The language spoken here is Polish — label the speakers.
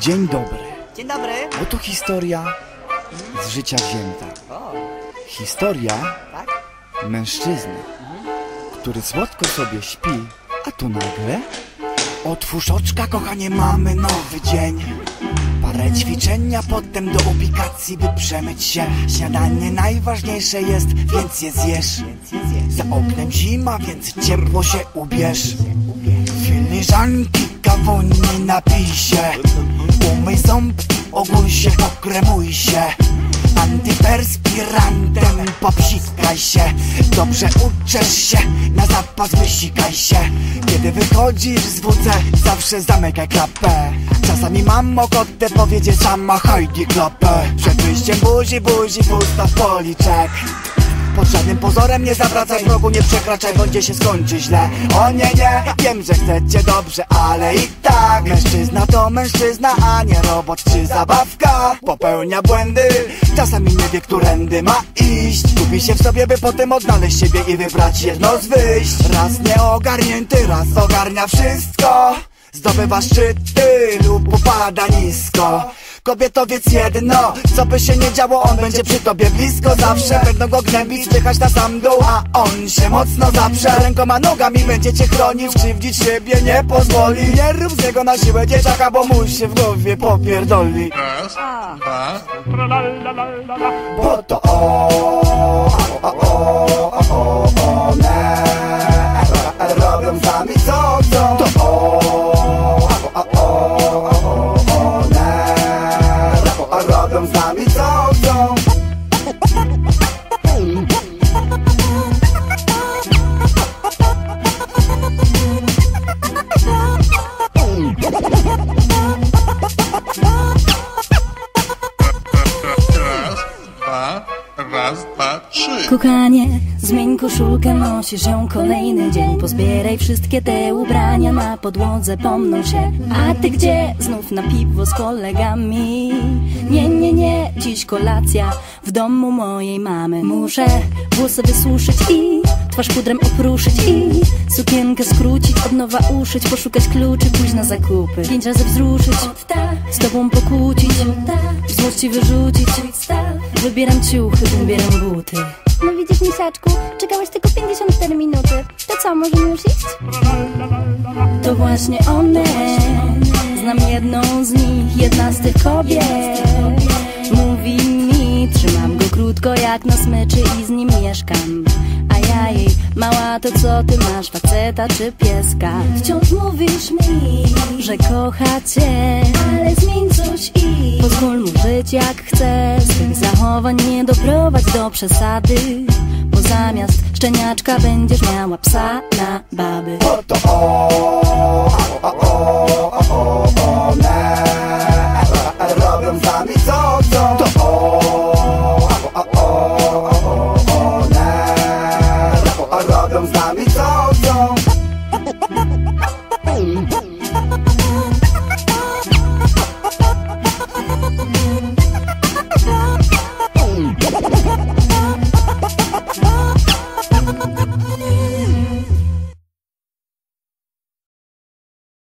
Speaker 1: Dzień dobry.
Speaker 2: Dzień dobry.
Speaker 1: Oto historia z życia wzięta.
Speaker 2: O,
Speaker 1: Historia
Speaker 2: tak?
Speaker 1: mężczyzny, który słodko sobie śpi, a tu nagle... Otwórz oczka, kochanie, mamy nowy dzień. Parę ćwiczenia, potem do ubikacji, by przemyć się. Śniadanie najważniejsze jest, więc je zjesz. Za oknem zima, więc ciepło się ubierz. Filiżanki, kawuni napij się. Umyj ząbki, ogój się, pokremuj się. Antyperspirantem popsikaj się. Dobrze uczesz się, na zapas wysikaj się. Kiedy wychodzisz z WC, zawsze zamykaj klapę. Czasami mam ochotę powiedzieć sama hojdi klapę Przed wyjściem buzi, buzi, pusta policzek pod żadnym pozorem nie zawracaj progu, nie przekraczaj, będzie się skończy źle. O nie, nie, wiem, że chcecie dobrze, ale i tak Mężczyzna to mężczyzna, a nie robot czy zabawka. Popełnia błędy, czasami nie wie, którędy ma iść. Gubi się w sobie, by potem odnaleźć siebie i wybrać jedno z wyjść. Raz nieogarnięty, raz ogarnia wszystko. Zdobywa szczyty lub upada nisko Kobietowiec jedno, co by się nie działo, on będzie przy tobie blisko. Zawsze będą go gnębić, spychać na sam dół A on się mocno zaprze. Rękoma, nogami będzie cię chronił Skrzywdzić siebie nie pozwoli. Nie rób z niego na siłę dzieciaka, bo mu się w głowie popierdoli. Bo to
Speaker 3: raz, dwa, trzy.
Speaker 4: Kochanie, zmień koszulkę, nosisz ją kolejny dzień. Pozbieraj wszystkie te ubrania na podłodze, pomną się. A ty gdzie? Znów na piwo z kolegami. Nie, nie, nie, dziś kolacja w domu mojej mamy. Muszę włosy wysuszyć i twarz pudrem opruszyć I sukienkę skrócić, od nowa uszyć Poszukać kluczy, pójść na zakupy. Pięć razy wzruszyć, z tobą pokłócić W złości wyrzucić Wybieram ciuchy, wybieram buty.
Speaker 5: No widzisz, misiaczku, czekałeś tylko 54 minuty. To co, możemy już iść?
Speaker 4: To właśnie one. Znam jedną z nich, jedna z tych kobiet. Mówi mi, trzymam go krótko jak na smyczy i z nim mieszkam. A ja jej, mała to co ty masz, faceta czy pieska? Wciąż mówisz mi, że kocha cię Ale zmień coś i pozwól mu jak chce Swych zachowań nie doprowadź do przesady Bo zamiast szczeniaczka będziesz miała psa na baby
Speaker 1: Bo to o, o, o, o, o, one